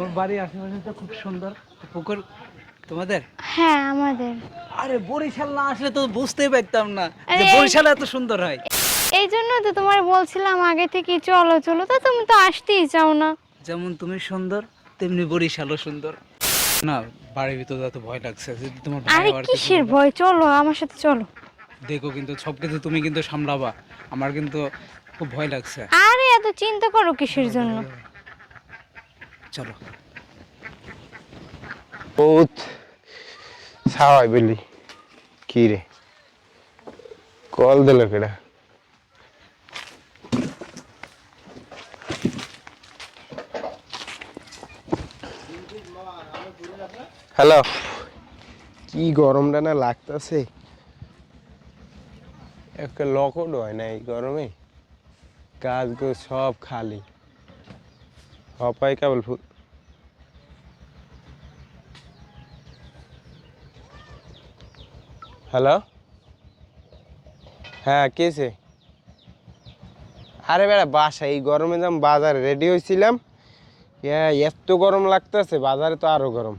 তোমার বাড়ির আশেপাশে তো খুব সুন্দর। পুকুর তোমাদের? হ্যাঁ আমাদের। আরে বরিশাল না আসলে তো বুঝতেই পারতাম না যে বরিশাল এত সুন্দর হয়। এই জন্য তো তোমার বলছিলাম আগে থেকে চলো চলো। তো তুমি তো আসতেই চাও না। যেমন তুমি সুন্দর তেমনি বরিশালও সুন্দর। না বাড়ির ভিতরে এত ভয় লাগছে যদি তোমার আরে কিসের ভয়? চলো আমার সাথে চলো। দেখো কিন্তু সব কিছু তুমি কিন্তু সামলাবা। আমার কিন্তু খুব ভয় লাগছে। আরে এত চিন্তা করো কিসের জন্য? চলো। বহুত ছাওয়াই বলি। কি রে? কল দিল কেডা? হ্যালো। কি গরমটা না লাগতেছে? একটা লকড হয় না এই গরমে। কাজগুলো সব খালি। হপাই কেবল ফু- হ্যালো? হ্যাঁ কেছে আরে বেড়া বাসা এই গরমে যাম বাজারে রেডি হয়েছিলাম ইয়া, এত গরম লাগতেছে বাজারে তো আরও গরম।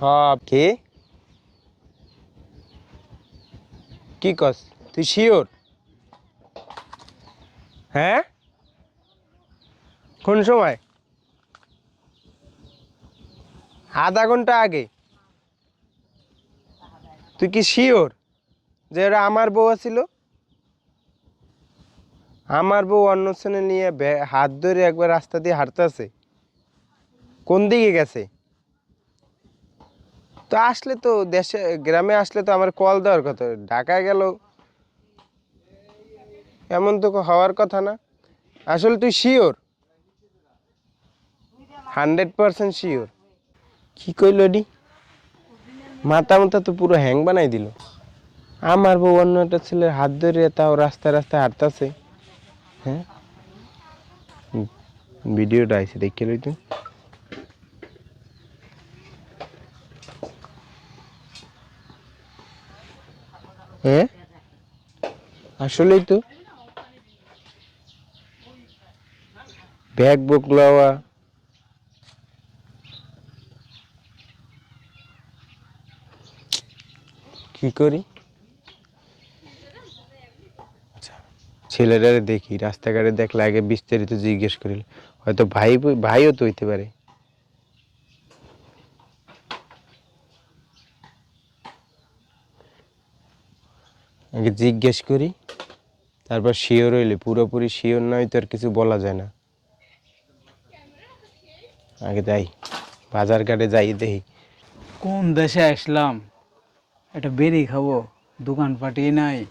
হ কে? কি কস? তুই শিওর? হ্যাঁ? কোন সময়? আধা ঘণ্টা আগে। তুই কি শিওর যে ওরা আমার বউ ছিল আমার বউ অন্য ছেলে নিয়ে হাত ধরে একবার রাস্তা দিয়ে হাঁটতেছে। কোন দিকে গেছে? তো আসলে তো দেশে, গ্রামে আসলে তো আমার কল দেওয়ার কথা। ঢাকায় গেল। এমন তো হওয়ার কথা না। আসলে তুই শিওর হান্ড্রেড পার্সেন্ট শিওর। কি কইল ডি মাথা মাথা তো পুরো হ্যাং বানাই দিল। আমার বউ অন্য একটা ছেলের হাত ধরে তাও রাস্তায় রাস্তায় হাঁটতাছে। হ্যাঁ? ভিডিওটা আইসে দেখে লই তুই হ্যাঁ আসলেই তো। ব্যাগ বুক লওয়া কি করি? আচ্ছা ছেলেটারে দেখি, রাস্তাঘাটে দেখলে আগে বিস্তারিত জিজ্ঞেস করিল। হয়তো ভাই ভাইও তো হইতে পারে। আগে জিজ্ঞেস করি, তারপর শিওর হইলে, পুরোপুরি শিওর নয় তো আর কিছু বলা যায় না। আগে যাই বাজার ঘাটে যাই দেখি। কোন দেশে আসলাম? একটা বেরি খাব। দোকান পাটি নাই।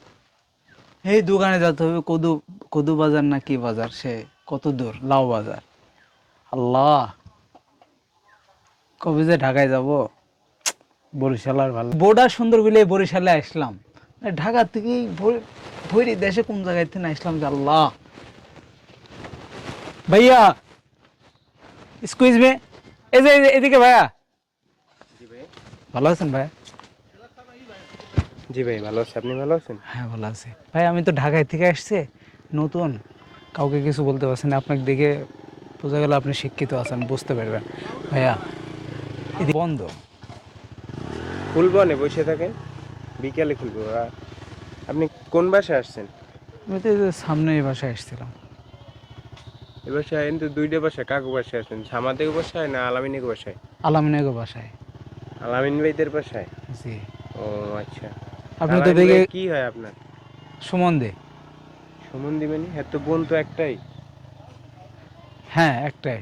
এই দোকানে যেতে হবে কদু কদু বাজার না কি বাজার সে? কত দূর? লাউ বাজার। আল্লাহ। কবে যে ঢাকায় যাব? বরিশাল আর ভালো। বোর্ডার সুন্দর বিলে বরিশালে আসলাম। ঢাকা থেকে ভরি- দেশে কোন জায়গায় থেকে আসলাম যে আল্লাহ। ভাইয়া স্কুইজ মে এই যে এদিকে ভাইয়া। ভালো আছেন ভাই জি ভাই ভালো আছে। আপনি ভালো আছেন? হ্যাঁ ভালো আছি। ভাই আমি তো ঢাকায় থেকে আসছি নতুন। কাউকে কিছু বলতে পারছি না আপনাকে দেখে বোঝা গেল আপনি শিক্ষিত আছেন বুঝতে পারবেন। ভাইয়া এদিকে বন্ধ। খুলবো না বসে থাকেন? বিকালে খুলবো। আপনি কোন বাসায় আসছেন? আমি তো এই যে সামনে এই বাসায় আসছিলাম। এ বাসায় কিন্তু দুইটা বাসায়। কাকু বাসায় আছেন সামাদের বাসায় না আলামিনের বাসায়? আলামিনেগো বাসায়। আলামিন ভাইদের বাসায়? জি। ও আচ্ছা। আপনি তো দেখে কি হয় আপনার? সুমন দে। সুমন দিবেনি এত বোন তো একটাই। হ্যাঁ একটাই।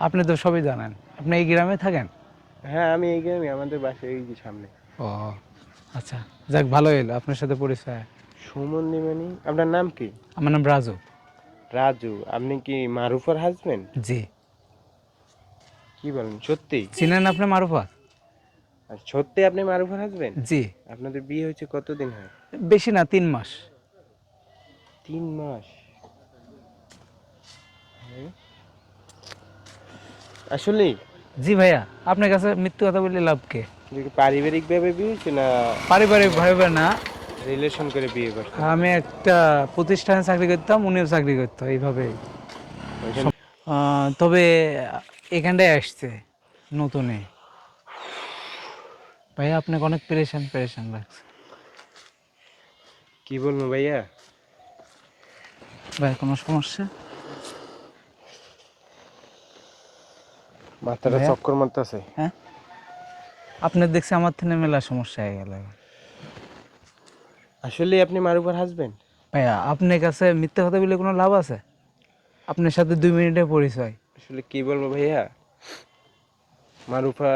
আপনি তো সবই জানেন। আপনি এই গ্রামে থাকেন? হ্যাঁ আমি এই গ্রামে আমাদের বাসায় এই যে সামনে। ও আচ্ছা। যাক ভালো এলো আপনার সাথে পরিচয়। সুমন দিবেনি আপনার নাম কি? আমার নাম রাজু। রাজু আপনি কি মারুফার হাজবেন্ড জি। কি বলেন সত্যি? চিনেন আপনি মারুফা? আর সত্যি আপনি মারুফার হাজবেন্ড? জি। আপনাদের বিয়ে হয়েছে কতদিন হয়? বেশি না তিন মাস। তিন মাস। হ্যাঁ? আসলে? জি ভাইয়া আপনার কাছে মৃত্যু কথা বললে লাভ কে? পারিবারিক ভাবে বিয়ে হয়েছে না পারিবারিক ভাবে না। রিলেশন করে বিয়ে করছে? আমি একটা প্রতিষ্ঠানে চাকরি করতাম উনিও চাকরি করতো এইভাবে। তবে এখানটায় আসছে নতুনে। ভাইয়া আপনাকে অনেক পেরেশান পেরেশান লাগছে। কি বলব ভাইয়া? ভাই কোনো সমস্যা? মাথাটা? চক্কর মারতেছে। হ্যাঁ? আপনার দেখছি আমার থেকে মেলা সমস্যা হয়ে গেল। আসলে আপনি মারুফার হাজবেন্ড ভাইয়া আপনার কাছে মিথ্যা কথা বলে কোনো লাভ আছে? আপনার সাথে দুই মিনিটের পরিচয়। আসলে কি বলব ভাইয়া? মারুফা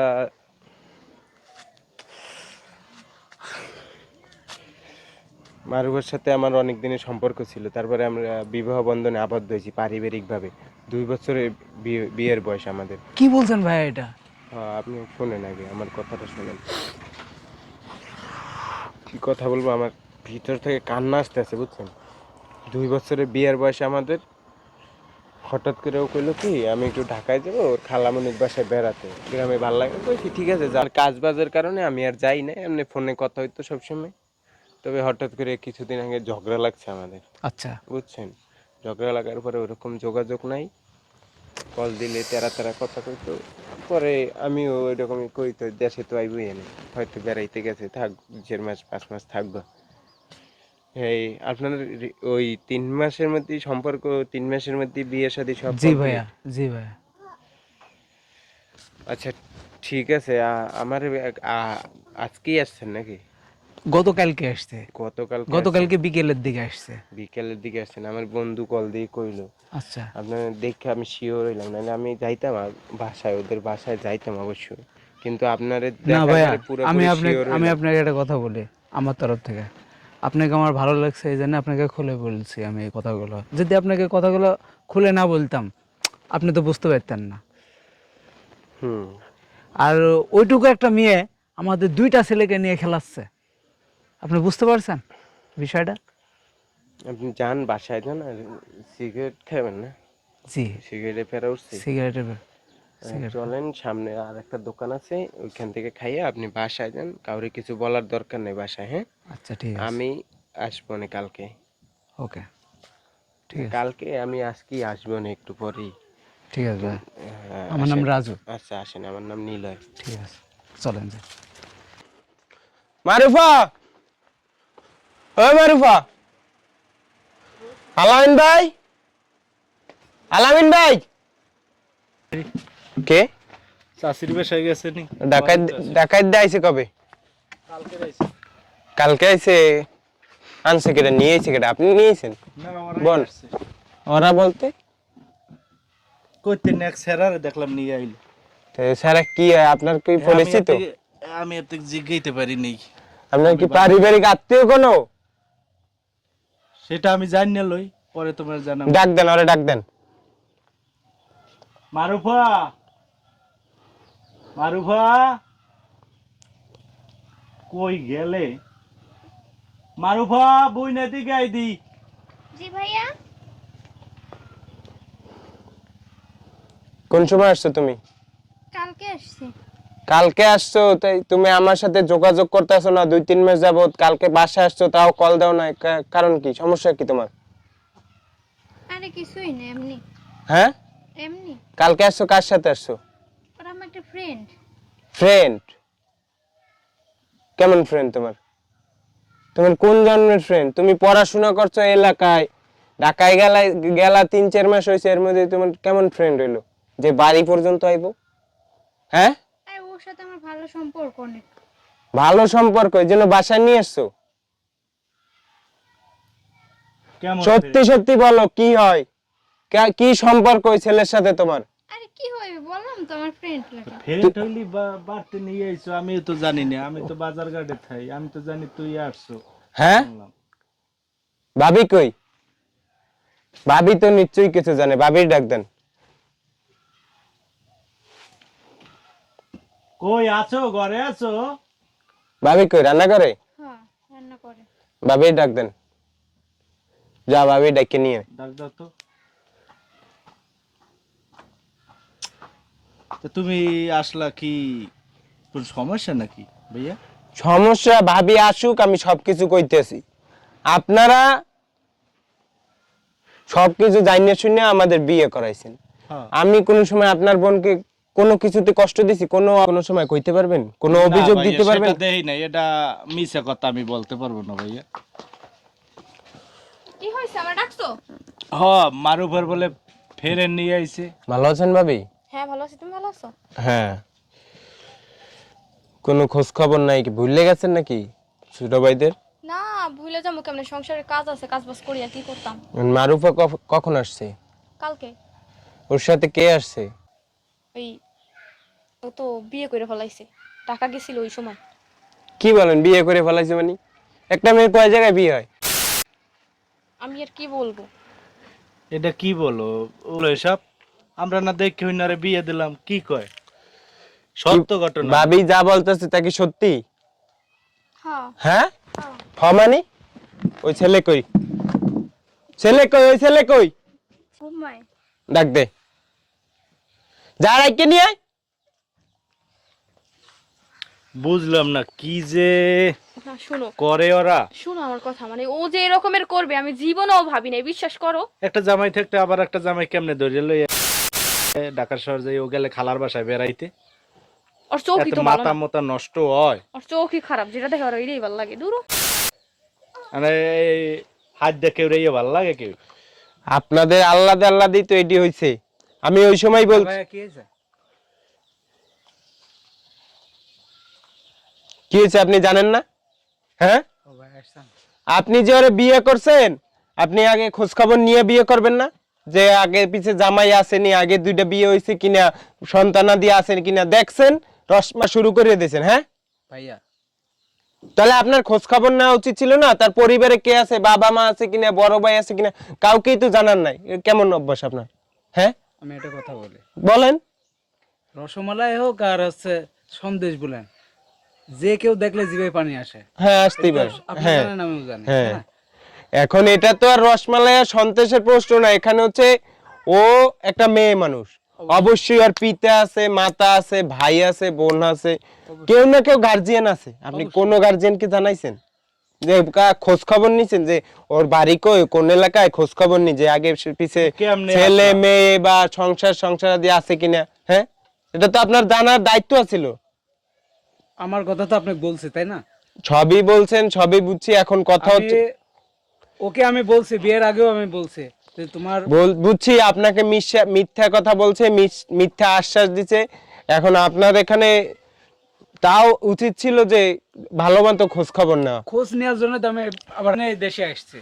মারুফার সাথে আমার অনেক দিনের সম্পর্ক ছিল। তারপরে আমরা বিবাহ বন্ধনে আবদ্ধ হয়েছি পারিবারিকভাবে। দুই বছরের বিয়ে- বিয়ের বয়স আমাদের। কি বলছেন ভাই এটা? হ্যাঁ, আপনি শোনেন আগে আমার কথাটা শোনেন। কি কথা বলব আমার ভিতর থেকে কান্না আসতে আছে বুঝছেন? দুই বছরের বিয়ের বয়সে আমাদের। হঠাৎ করে ও কইলো কি আমি একটু ঢাকায় যাব ওর খালামনির বাসায় বেড়াতে। গ্রামে ভালো লাগে বলছি ঠিক আছে যার কাজ বাজের কারণে আমি আর যাই না এমনি ফোনে কথা হইতো সবসময়। তবে হঠাৎ করে কিছুদিন আগে ঝগড়া লাগছে আমাদের। আচ্ছা। বুঝছেন? ঝগড়া লাগার পরে ওরকম যোগাযোগ নাই। কল দিলে তেরা তেরা কথা কইতো। পরে আমিও ওইরকমই কইতো দেশে তো আইবই এনে। হয়তো বেড়াইতে গেছে থাক দেড় মাস পাঁচ মাস থাকব। এই আপনার ওই তিন মাসের মধ্যে সম্পর্ক তিন মাসের মধ্যে বিয়ে শাদী সব জি ভাইয়া জি ভাইয়া। আচ্ছা ঠিক আছে আমার আজকেই আসছেন নাকি? গতকালকে আসছে। গতকাল গতকালকে বিকেলের দিকে আসছে। বিকেলের দিকে আসছেন আমার বন্ধু কল দিয়ে কইলো। আচ্ছা। আপনার দেখে আমি শিওর হইলাম নাহলে আমি যাইতাম বাসায় ওদের বাসায় যাইতাম অবশ্যই। কিন্তু আপনার না ভাইয়া আমি আপনাকে আমি আপনাকে একটা কথা বলি আমার তরফ থেকে। আপনাকে আমার ভালো লাগছে এই জন্য আপনাকে খুলে বলছি আমি এই কথাগুলো। যদি আপনাকে কথাগুলো খুলে না বলতাম আপনি তো বুঝতে পারতেন না। হুম। আর ওইটুকু একটা মেয়ে আমাদের দুইটা ছেলেকে নিয়ে খেলাচ্ছে। আপনি বুঝতে পারছেন বিষয়টা? আপনি যান বাসায় যান আর সিগারেট খাবেন না? জি। সিগারেটে ফেরা উঠছে সিগারেটের চলেন সামনে আর একটা দোকান আছে ওইখান থেকে খাইয়ে আপনি বাসায় যান। কাউরে কিছু বলার দরকার নেই বাসায় হ্যাঁ? আচ্ছা ঠিক আছে। আমি আসব না কালকে। ওকে। ঠিক আছে। কালকে আমি আজকেই আসব না একটু পরেই। ঠিক আছে। হ্যাঁ, আমার নাম রাজু। আচ্ছা আসেন আমার নাম নীলয়। ঠিক আছে। চলেন মারুফা! ওই আলামিন ভাই? আলামিন ভাই? কে? চাষির গেছে নি ডাকাত ডাকাত দিয়ে আইছে কবে? কালকে আইছে। আনছে কেটা নিয়ে আইছে কেটা। আপনি নিয়েছেন? বল। ওরা বলতে? কইতে নেক সেরারে দেখলাম নিয়ে আইলো। তো স্যার কি আপনার কি পরিচিত? আমি এত- আমি এত জিজ্ঞাইতে পারি নেই। আপনার কি পারিবারিক আত্মীয় কোনো? সেটা আমি জানি না লই পরে তোমার জানাব। ডাক দেন ওরা ডাক দেন। মারুফা! মারুফা! কই গেলে? মারুফা বই না দিকে আই দি জি ভাইয়া? কোন সময় আসছো তুমি? কালকে আসছি। কালকে আসছো তাই তুমি আমার সাথে যোগাযোগ করতেছো না দুই তিন মাস যাবত কালকে বাসায় আসছো তাও কল দাও না কারণ কি? সমস্যা কি তোমার? আরে কিছুই না এমনি। হ্যাঁ? এমনি। কালকে আসছো কার সাথে আসছো? ওরা আমার একটা ফ্রেন্ড ফ্রেন্ড কেমন ফ্রেন্ড তোমার? তোমার কোন জন্মের ফ্রেন্ড তুমি পড়াশোনা করছ এলাকায় ঢাকায় গেলা গেলা তিন চার মাস হয়েছে এর মধ্যে তোমার কেমন ফ্রেন্ড হইল? যে বাড়ি পর্যন্ত আইবো? হ্যাঁ? ওর সাথে আমার ভালো সম্পর্ক অনেক ভালো সম্পর্ক এই জন্য বাসায় নিয়ে এসছো? সত্যি সত্যি বলো কি হয়? কি সম্পর্ক ওই ছেলের সাথে তোমার? আরে কি বললাম তো আমার ফ্রেন্ড লাগে। ফেরত হইলি বাড়তে নিয়ে আইছো আমি তো জানি না আমি তো বাজার ঘাটে থাই আমি তো জানি তুই আসছো। হ্যাঁ? ভাবি কই? ভাবি তো নিশ্চয়ই কিছু জানে ভাবির ডাক দেন। কই আছো? ঘরে আছো? ভাবি কই রান্না করে? হ্যাঁ রান্না করে। ভাবির ডাক দেন। যা ভাবি ডাকে নিয়ে ডাক দাও তো। তো তুমি আসলা কি কোন সমস্যা নাকি ভাইয়া? সমস্যা ভাবি আসুক আমি সবকিছু কইতেছি। আপনারা সবকিছু জানিয়ে শুনে আমাদের বিয়ে করাইছেন। হ্যাঁ। আমি কোন সময় আপনার বোনকে কোনো কিছুতে কষ্ট দিছি কোনো কোনো সময় কইতে পারবেন? কোনো অভিযোগ দিতে পারবেন? সেটা দেই নাই এটা মিছে কথা আমি বলতে পারব না ভাইয়া। কি হয়েছে? আমার ডাকছো? হ মারুফার বলে ফেরে নিয়ে আইছে। ভালো আছেন ভাবি? হ্যাঁ ভালো আছি। তুমি ভালো আছো? হ্যাঁ। কোনো খোঁজ খবর নাই কি? ভুলে গেছেন নাকি ছোট ভাইদের? না ভুলে যাব কেমন? সংসারের কাজ আছে কাজ বাজ করি আর কি করতাম। মারুফা কখন আসছে? কালকে। ওর সাথে কে আসছে? ওই ও তো বিয়ে করে ফেলাইছে। টাকা গেছিল ওই সময়। কি বলেন বিয়ে করে ফেলাইছে মানে? একটা মেয়ের কয় জায়গায় বিয়ে হয়? আমি আর কি বলব? এটা কি বলো? ওগুলো এসব। আমরা না দেখে হইনারে বিয়ে দিলাম কি কয়? সত্য ঘটনা। ভাবি যা বলতেছে তা কি সত্যি? হ্যাঁ। হ্যাঁ? হ মানে? ওই ছেলে কই? ছেলে কই ওই ছেলে কই? ঘুমায় ডাক দে। যা রাইকে নিয়ে আয়। বুঝলাম না কি যে না শুনো। করে ওরা? শুনো আমার কথা মানে ও যে এরকমের করবে আমি জীবনেও ভাবি নাই বিশ্বাস করো। একটা জামাই থাকতে আবার একটা জামাই কেমনে ধরে লই ঢাকা শহর যাই ও গেলে খালার বাসায় বেড়াইতে। ওর চোখই এত তো ভালো মাথা না। মতা নষ্ট হয়। ওর চোখই খারাপ যেটা দেখে ওর ভালো লাগে দূর মানে এই হাত দেখে ওরে ভালো লাগে কেউ? আপনাদের আল্লাদে আল্লাদি তো এটি হইছে। আমি ওই সময় বলছি কি হয়েছে? কি হয়েছে আপনি জানেন না? হ্যাঁ? আপনি যে ওরে বিয়ে করছেন আপনি আগে খোঁজ খবর নিয়ে বিয়ে করবেন না? যে আগে পিছে জামাই আসেনি আগে দুইটা বিয়ে হয়েছে কিনা সন্তানাদি আসেন কিনা দেখছেন? রসমা শুরু করে দিয়েছেন হ্যাঁ? ভাইয়া। তাহলে আপনার খোঁজ খবর নেওয়া উচিত ছিল না? তার পরিবারে কে আছে বাবা মা আছে কিনা বড় ভাই আছে কিনা কাউকেই তো জানার নাই। কেমন অভ্যাস আপনার? হ্যাঁ? আমি একটা কথা বলি। বলেন। রসমালাই হোক আর হচ্ছে সন্দেশ বলেন। যে কেউ দেখলে জিভে পানি আসে। হ্যাঁ আসতেই পারে। হ্যাঁ জানি। হ্যাঁ। হ্যাঁ। এখন এটা তো আর রসমালাই আর সন্তেশের প্রশ্ন না এখানে হচ্ছে ও একটা মেয়ে মানুষ। অবশ্যই। আর পিতা আছে মাতা আছে ভাই আছে বোন আছে। কেউ না কেউ গার্জিয়ান আছে। আপনি কোন গার্জিয়ানকে জানাইছেন? যে খোঁজ খবর নিছেন? যে ওর বাড়ি কই কোন এলাকায়? খোঁজ খবর নি যে আগে পিছে ছেলে মেয়ে বা সংসার সংসার আদি আছে কিনা? হ্যাঁ? এটা তো আপনার জানার দায়িত্ব ছিল আমার কথা তো আপনি বলছি তাই না? সবই বলছেন সবই বুঝছি এখন কথা হচ্ছে ওকে আমি বলছি বিয়ের আগেও আমি বলছি যে তোমার বল- বুঝছি আপনাকে মিথ্যা- কথা বলছে মিথ্যা আশ্বাস দিচ্ছে এখন আপনার এখানে তাও উচিত ছিল যে ভালো মতো খোঁজ খবর না খোঁজ নেওয়ার জন্য তো আমি আবার এই দেশে আসছি।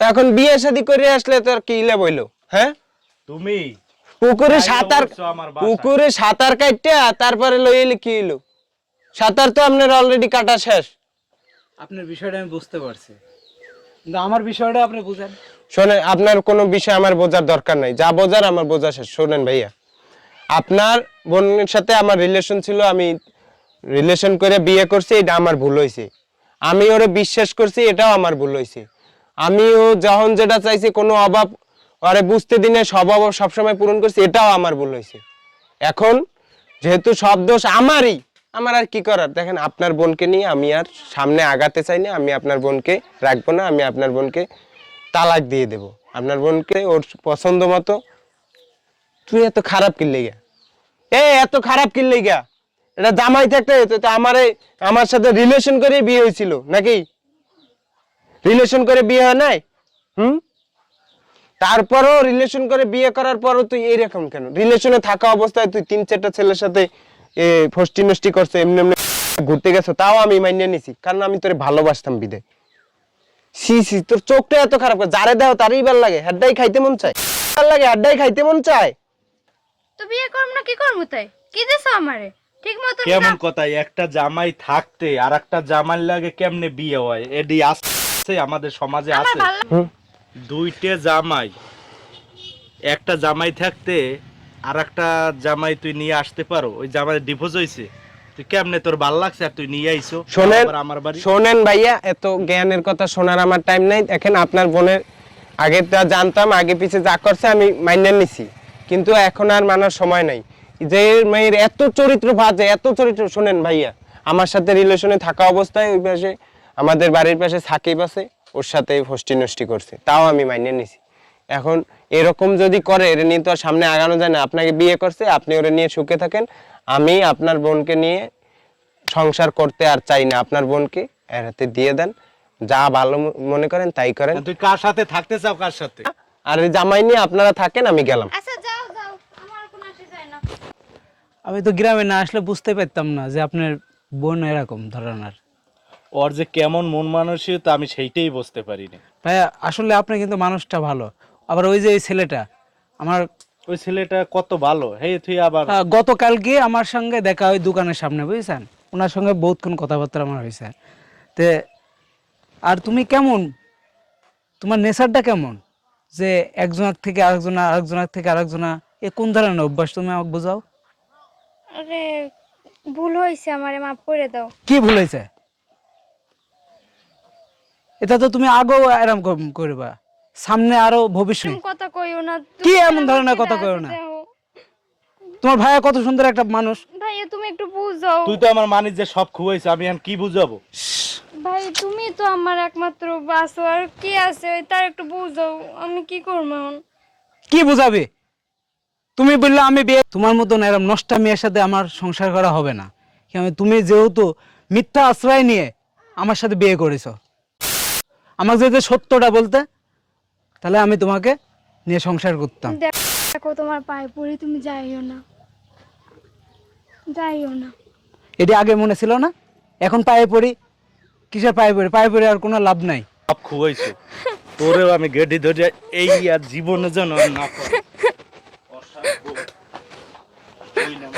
এখন বিয়ে শাদী করে আসলে তো আর কি ইলে বইলো হ্যাঁ? তুমি পুকুরে সাঁতার। পুকুরে সাঁতার কাটটা তারপরে লই এলে কি এলো সাঁতার তো আপনার অলরেডি কাটা শেষ। আপনার বিষয়টা আমি বুঝতে পারছি। কিন্তু আমার বিষয়টা আপনি বুঝেন। শোনেন আপনার কোনো বিষয় আমার বোঝার দরকার নাই। যা বোঝার আমার বোঝা শেষ। শোনেন ভাইয়া আপনার বোনের সাথে আমার রিলেশন ছিল আমি রিলেশন করে বিয়ে করছি এটা আমার ভুল হয়েছে। আমি ওরে বিশ্বাস করছি এটাও আমার ভুল হয়েছে। আমি ও যখন যেটা চাইছি কোনো অভাব আরে বুঝতে দিনে সব অভাব সবসময় পূরণ করছি এটাও আমার ভুল হয়েছে। এখন যেহেতু সব দোষ আমারই আমার আর কি করার? দেখেন, আপনার বোনকে নিয়ে আমি আর সামনে আগাতে চাই না, আমি আপনার বোনকে রাখব না, আমি আপনার বোনকে তালাক দিয়ে দেব। আপনার বোনকে ওর পছন্দ মতো, তুই এত খারাপ কিনলে গা এ, এত খারাপ কিনলে গা এটা জামাই থাকতে তো আমারে, আমার সাথে রিলেশন করে বিয়ে হয়েছিল, নাকি? রিলেশন করে বিয়ে হয় নাই? হুম? তারপরও রিলেশন করে বিয়ে করার পরও তুই এইরকম কেন? রিলেশনে থাকা অবস্থায় তুই তিন চারটা ছেলের সাথে ফষ্টি নষ্টি করছে এমনি এমনি ঘুরতে গেছো তাও আমি মাইনে নিছি। কারণ আমি তোরে ভালোবাসতাম বিদে সি সি তোর চোখটা এত খারাপ করে যারে দেও তারই ভালো লাগে হাড্ডাই খাইতে মন চায়। ভালো লাগে হাড্ডাই খাইতে মন চায়। তো বিয়ে করব না কি করব তাই? কি দিছো আমারে? ঠিক মতো কেমন কথা একটা জামাই থাকতে আর একটা জামাই লাগে কেমনে বিয়ে হয়? এডি আছে আমাদের সমাজে আছে। দুইটে জামাই। একটা জামাই থাকতে আর একটা জামাই তুই নিয়ে আসতে পারো। ওই জামাই ডিভোর্স হয়েছে তুই কেমনে তোর ভালো লাগছে আর তুই নিয়ে আইছো? শোনেন আমার বাড়ি? শোনেন ভাইয়া এত জ্ঞানের কথা শোনার আমার টাইম নাই। দেখেন আপনার বোনের আগে জানতাম আগে পিছে যা করছে আমি মাইনে নিছি। কিন্তু এখন আর মানার সময় নাই। যে মেয়ের এত চরিত্র বাজে এত চরিত্র শোনেন ভাইয়া আমার সাথে রিলেশনে থাকা অবস্থায় ওই পাশে আমাদের বাড়ির পাশে সাকিব আছে ওর সাথে ফষ্টি নষ্টি করছে। তাও আমি মাইনে নিছি। এখন এরকম যদি করে এটা নিয়ে তো আর সামনে আগানো যায় না। আপনাকে বিয়ে করছে আপনি ওরে নিয়ে সুখে থাকেন। আমি আপনার বোনকে নিয়ে সংসার করতে আর চাই না। আপনার বোনকে এর হাতে দিয়ে দেন। যা ভালো মনে করেন তাই করেন। তুই কার সাথে থাকতে চাও কার সাথে? আর এই জামাই নিয়ে আপনারা থাকেন আমি গেলাম। আচ্ছা যাও যাও। আমার কোনো আসে যায় না। আমি তো গ্রামে না আসলে বুঝতে পারতাম না যে আপনার বোন এরকম ধরনের। ওর যে কেমন মন মানসিকতা আমি সেইটাই বুঝতে পারিনি। ভাই আসলে আপনি কিন্তু মানুষটা ভালো। আবার ওই যে এই ছেলেটা আমার ওই ছেলেটা কত ভালো। হে তুই আবার আহ, গতকালকে আমার সঙ্গে দেখা ওই দোকানের সামনে বুঝছেন? ওনার সঙ্গে বহুতক্ষণ কথাবার্তা আমার হয়েছে। তে আর তুমি কেমন? তোমার নেশারটা কেমন? যে একজনের থেকে আরেকজনা আরেকজনের থেকে আরেকজনা এ কোন ধরনের অভ্যাস তুমি আমাকে বোঝাও? আরে ভুল হয়েছে আমারে মাফ করে দাও। কি ভুল হয়েছে? এটা তো তুমি আগেও কর- করবা। সামনে আরও ভবিষ্যৎ কথা কইও না কি এমন ধরনের কথা কইও না? তোমার ভাইয়া কত সুন্দর একটা মানুষ। ভাইয়া তুমি একটু বুঝাও। তুই তো আমার মানিস যে সব খুয়াইছে আমি এখন কি বুঝাবো? ভাই তুমি তো আমার একমাত্র বাসো আর কি আছে তার একটু বুঝাও আমি কি করব এখন? কি বুঝাবে? তুমি বললে আমি বিয়ে তোমার মতন এরম নষ্টা মেয়ের সাথে আমার সংসার করা হবে না। তুমি যেহেতু মিথ্যা আশ্রয় নিয়ে আমার সাথে বিয়ে করেছ। আমাকে যদি সত্যটা বলতে তাহলে আমি তোমাকে নিয়ে সংসার করতাম। দেখো তোমার পায়ে পড়ে তুমি যাইও না। যাইও না। এটি আগে মনে ছিল না? এখন পায়ে পড়ি? কিসের পায়ে পড়ি? পায়ে পড়ে আর কোনো লাভ নাই। সব খুয়াইছে। তোরেও আমি গেডি ধরে এই আর জীবনে যেন আর না করে অসাধ্য। তুই না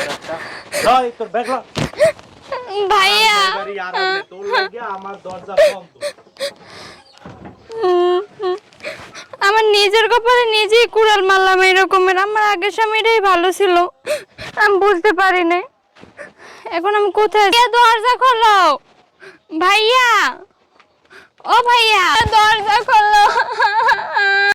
যাই, তোর ব্যাগ ভাইয়া। বাড়ি আর আমি, তোর লাগে আমার দরজা বন্ধ। আমার নিজের কপালে নিজেই কুড়াল মারলাম এরকমের। আমার আগের স্বামীটাই ভালো ছিল। আমি বুঝতে পারি নাই এখন আমি কোথায়? দরজা খোলো। ভাইয়া। ও ভাইয়া, দরজা খোলো।